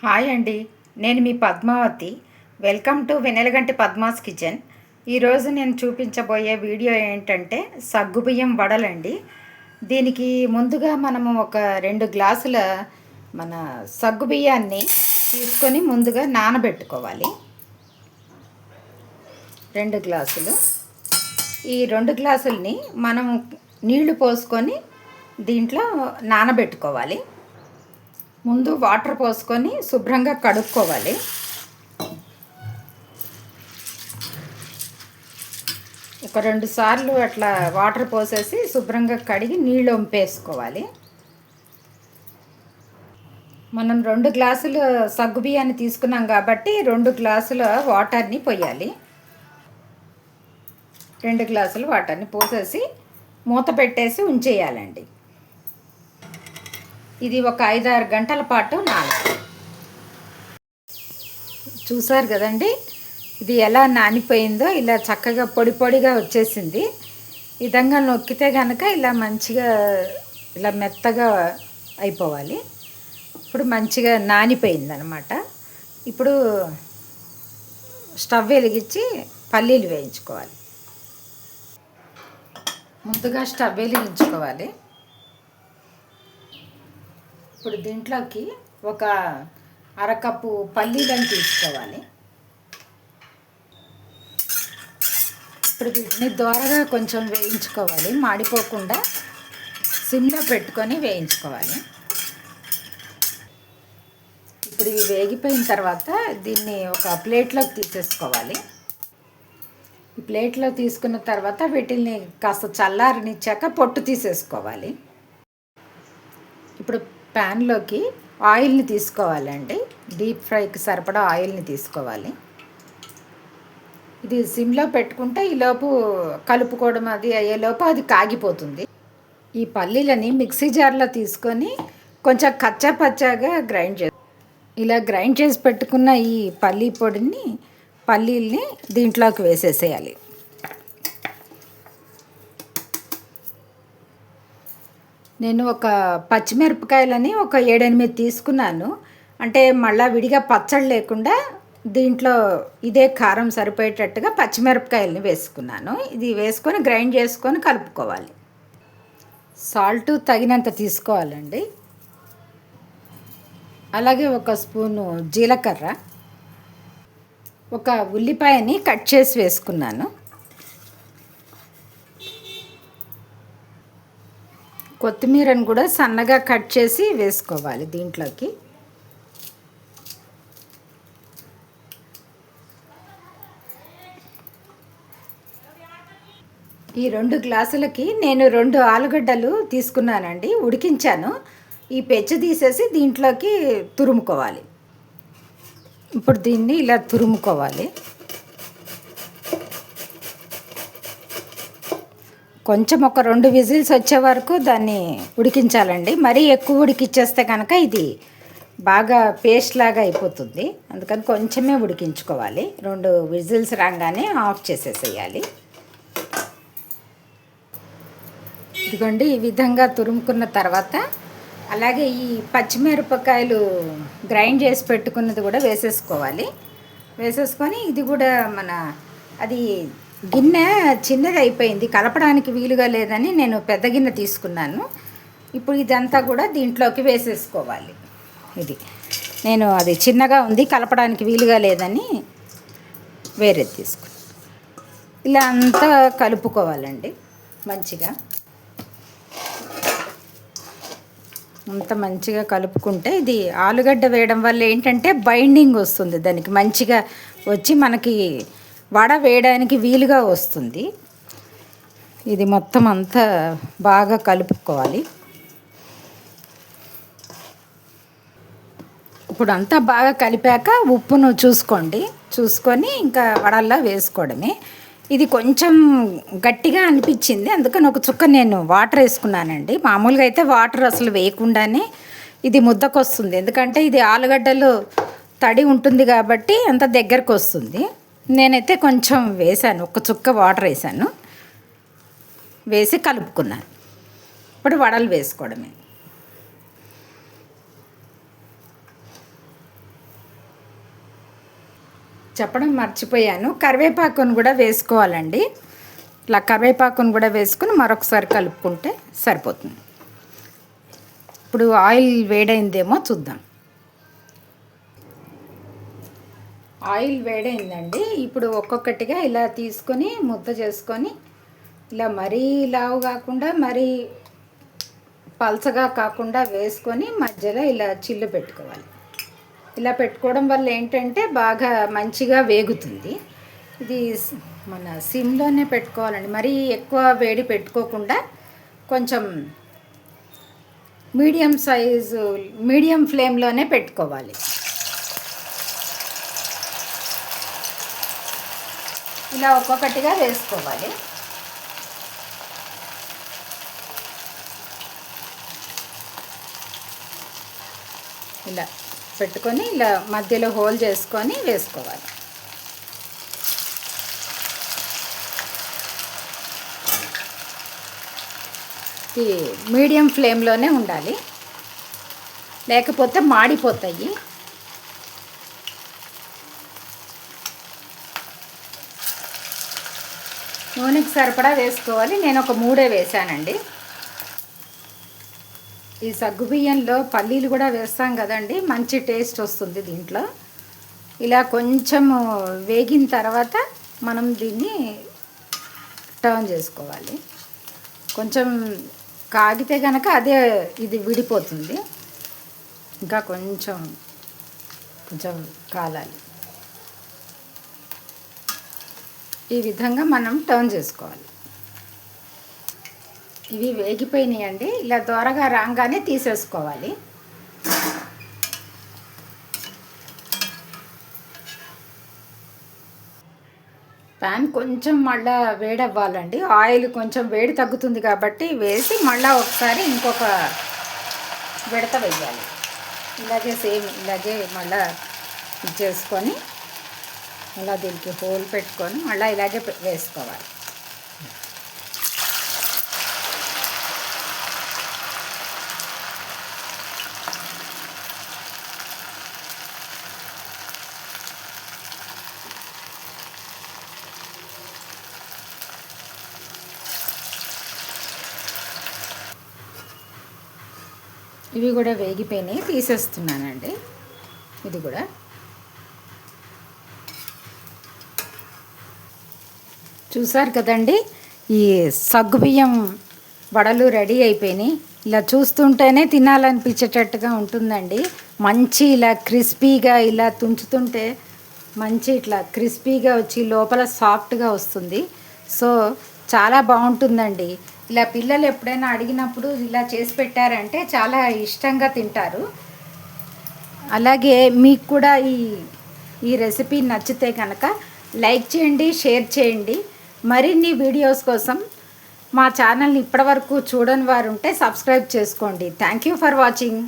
Hi అండి నేను మీ Padmavathi. Welcome to Vennelaganti Padma's kitchen. ఈరోజు నేను చూపించబోయే వీడియో ఏంటంటే సగ్గుబియ్యం వడలండి. దీనికి ముందుగా మనము ఒక రెండు గ్లాసుల మన సగ్గుబియ్యాన్ని తీసుకొని ముందుగా నానబెట్టుకోవాలి. రెండు గ్లాసులు. ఈ రెండు గ్లాసుల్ని మనం నీళ్ళు పోసుకొని దీంట్లో నానబెట్టుకోవాలి. ముందు వాటర్ పోసుకొని శుభ్రంగా కడుక్కోవాలి. ఒక రెండు సార్లు అట్లా వాటర్ పోసేసి శుభ్రంగా కడిగి నీళ్ళు వంపేసుకోవాలి. మనం రెండు గ్లాసులు సగ్గు బియ్యాన్ని తీసుకున్నాం కాబట్టి రెండు గ్లాసుల వాటర్ని పోయాలి. రెండు గ్లాసులు వాటర్ని పోసేసి మూత పెట్టేసి ఉంచేయాలండి. ఇది ఒక ఐదారు గంటల పాటు నానాలి. చూసారు కదండి? ఇది ఎలా నానిపోయిందో ఇలా చక్కగా పొడి పొడిగా వచ్చేసింది. ఈ విధంగా నొక్కితే కనుక ఇలా మంచిగా ఇలా మెత్తగా అయిపోవాలి. ఇప్పుడు మంచిగా నానిపోయింది అనమాట ఇప్పుడు స్టవ్ వెలిగించి పల్లీలు వేయించుకోవాలి. ముందుగా స్టవ్ వెలిగించుకోవాలి. ఇప్పుడు దీంట్లోకి ఒక అరకప్పు పల్లీలను తీసుకోవాలి. ఇప్పుడు వీటిని దోరగా కొంచెం వేయించుకోవాలి. మాడిపోకుండా సిమ్లో పెట్టుకొని వేయించుకోవాలి. ఇప్పుడు ఇవి వేగిపోయిన తర్వాత దీన్ని ఒక ప్లేట్లోకి తీసేసుకోవాలి. ఈ ప్లేట్లో తీసుకున్న తర్వాత వీటిని కాస్త చల్లారనిచ్చాక పొట్టు తీసేసుకోవాలి. ఇప్పుడు ప్యాన్లోకి ఆయిల్ని తీసుకోవాలండి. డీప్ ఫ్రైకి సరిపడా ఆయిల్ని తీసుకోవాలి. ఇది సిమ్లో పెట్టుకుంటే ఈలోపు కలుపుకోవడం అది అయ్యేలోపు అది కాగిపోతుంది. ఈ పల్లీలని మిక్సీ జార్లో తీసుకొని కొంచెం కచ్చా పచ్చాగా గ్రైండ్ చే ఇలా గ్రైండ్ చేసి పెట్టుకున్న ఈ పల్లీ పొడిని పల్లీల్ని దీంట్లోకి వేసేసేయాలి. నేను ఒక పచ్చిమిరపకాయలని ఒక ఏడెనిమిది తీసుకున్నాను. అంటే మళ్ళీ విడిగా పచ్చడి లేకుండా దీంట్లో ఇదే కారం సరిపోయేటట్టుగా పచ్చిమిరపకాయలని వేసుకున్నాను. ఇది వేసుకొని గ్రైండ్ చేసుకొని కలుపుకోవాలి. సాల్ట్ తగినంత తీసుకోవాలండి. అలాగే ఒక స్పూను జీలకర్ర. ఒక ఉల్లిపాయని కట్ చేసి వేసుకున్నాను. కొత్తిమీరను కూడా సన్నగా కట్ చేసి వేసుకోవాలి దీంట్లోకి. ఈ రెండు గ్లాసులకి నేను రెండు ఆలుగడ్డలు తీసుకున్నానండి ఉడికించాను. ఈ పెచ్చు తీసేసి దీంట్లోకి తురుముకోవాలి. ఇప్పుడు దీన్ని ఇలా తురుముకోవాలి. కొంచెం ఒక రెండు విజిల్స్ వచ్చే వరకు దాన్ని ఉడికించాలండి. మరీ ఎక్కువ ఉడికిచ్చేస్తే కనుక ఇది బాగా పేస్ట్ లాగా అయిపోతుంది. అందుకని కొంచెమే ఉడికించుకోవాలి. రెండు విజిల్స్ రాగానే ఆఫ్ చేసేసేయాలి. ఇదిగోండి ఈ విధంగా తురుముకున్న తర్వాత అలాగే ఈ పచ్చిమిరపకాయలు గ్రైండ్ చేసి పెట్టుకున్నది కూడా వేసేసుకోవాలి. వేసేసుకొని ఇది కూడా మన అది గిన్నె చిన్నది అయిపోయింది. కలపడానికి వీలుగా లేదని నేను పెద్ద గిన్నె తీసుకున్నాను. ఇప్పుడు ఇదంతా కూడా దీంట్లోకి వేసేసుకోవాలి. ఇది. నేను అది చిన్నగా ఉంది కలపడానికి వీలుగా లేదని వేరేది తీసుకున్నాను ఇలా అంతా కలుపుకోవాలండి మంచిగా. అంత మంచిగా కలుపుకుంటే ఇది ఆలుగడ్డ వేయడం వల్ల ఏంటంటే బైండింగ్ వస్తుంది. దానికి మంచిగా వచ్చి మనకి వడ వేయడానికి వీలుగా వస్తుంది. ఇది మొత్తం అంతా బాగా కలుపుకోవాలి. ఇప్పుడు అంతా బాగా కలిపాక ఉప్పును చూసుకోండి. చూసుకొని ఇంకా వడల్లో వేసుకోవడమే. ఇది కొంచెం గట్టిగా అనిపించింది. అందుకని ఒక చుక్క నేను వాటర్ వేసుకున్నానండి. మామూలుగా అయితే వాటర్ అసలు వేయకుండానే ఇది ముద్దకు వస్తుంది ఎందుకంటే ఇది ఆలుగడ్డలు తడి ఉంటుంది కాబట్టి అంత దగ్గరకు వస్తుంది నేనైతే కొంచెం వేసాను ఒక చుక్క వాటర్ వేసాను వేసి కలుపుకున్నాను. ఇప్పుడు వడలు వేసుకోవడమే. చెప్పడం మర్చిపోయాను. కరివేపాకును కూడా వేసుకోవాలండి. ఇలా కరివేపాకును కూడా వేసుకుని మరొకసారి కలుపుకుంటే సరిపోతుంది. ఇప్పుడు ఆయిల్ వేడైందేమో చూద్దాం. ఆయిల్ వేడైందండి. ఇప్పుడు ఒక్కొక్కటిగా ఇలా తీసుకొని ముద్ద చేసుకొని ఇలా మరీ లావు కాకుండా మరీ పల్చగా కాకుండా వేసుకొని మధ్యలో ఇలా చిల్లు పెట్టుకోవాలి. ఇలా పెట్టుకోవడం వల్ల ఏంటంటే బాగా మంచిగా వేగుతుంది. ఇది మన సిమ్లోనే పెట్టుకోవాలండి. మరీ ఎక్కువ వేడి పెట్టుకోకుండా కొంచెం మీడియం సైజు మీడియం ఫ్లేమ్లోనే పెట్టుకోవాలి. ఇలా ఒక్కొక్కటిగా వేసుకోవాలి. ఇలా పెట్టుకొని ఇలా మధ్యలో హోల్ చేసుకొని వేసుకోవాలి. మీడియం ఫ్లేమ్లోనే ఉండాలి. లేకపోతే మాడిపోతాయి. నూనెకి సరిపడా వేసుకోవాలి. నేను ఒక మూడే వేసానండి ఈ సగ్గుబియ్యంలో పల్లీలు కూడా వేస్తాం కదండి. మంచి టేస్ట్ వస్తుంది దీంట్లో. ఇలా కొంచెం వేగిన తర్వాత మనం దీన్ని టర్న్ చేసుకోవాలి. కొంచెం కాగితే కనుక అదే ఇది విడిపోతుంది. ఇంకా కొంచెం కొంచెం కాలాలి. ఈ విధంగా మనం టర్న్ చేసుకోవాలి. ఇవి వేగిపోయినాయండి. ఇలా త్వరగా రాగానే తీసేసుకోవాలి. ప్యాన్ కొంచెం మళ్ళా వేడవ్వాలండి. ఆయిల్ కొంచెం వేడి తగ్గుతుంది కాబట్టి వేసి మళ్ళా ఒకసారి ఇంకొక విడత వేయాలి. ఇలాగే సేమ్ ఇలాగే మళ్ళా ఇది చేసుకొని మళ్ళీ దీనికి హోల్ పెట్టుకొని మళ్ళీ ఇలాగే వేసుకోవాలి. ఇవి కూడా వేగిపోయినాయి తీసేస్తున్నానండి. ఇది కూడా చూసారు కదండి? ఈ సగ్గుబియ్యం వడలు రెడీ అయిపోయినాయి. ఇలా చూస్తుంటేనే తినాలనిపించేటట్టుగా ఉంటుందండి. మంచి ఇలా క్రిస్పీగా ఇలా తుంచుతుంటే మంచి ఇట్లా క్రిస్పీగా వచ్చి లోపల సాఫ్ట్గా వస్తుంది. సో చాలా బాగుంటుందండి. ఇలా పిల్లలు ఎప్పుడైనా అడిగినప్పుడు ఇలా చేసి పెట్టారంటే చాలా ఇష్టంగా తింటారు. అలాగే మీకు కూడా ఈ ఈ రెసిపీ నచ్చితే కనుక లైక్ చేయండి షేర్ చేయండి. మరిన్ని వీడియోస్ కోసం మా ఛానల్ని ఇప్పటివరకు చూడని వారు ఉంటే సబ్స్క్రైబ్ చేసుకోండి. Thank you for watching.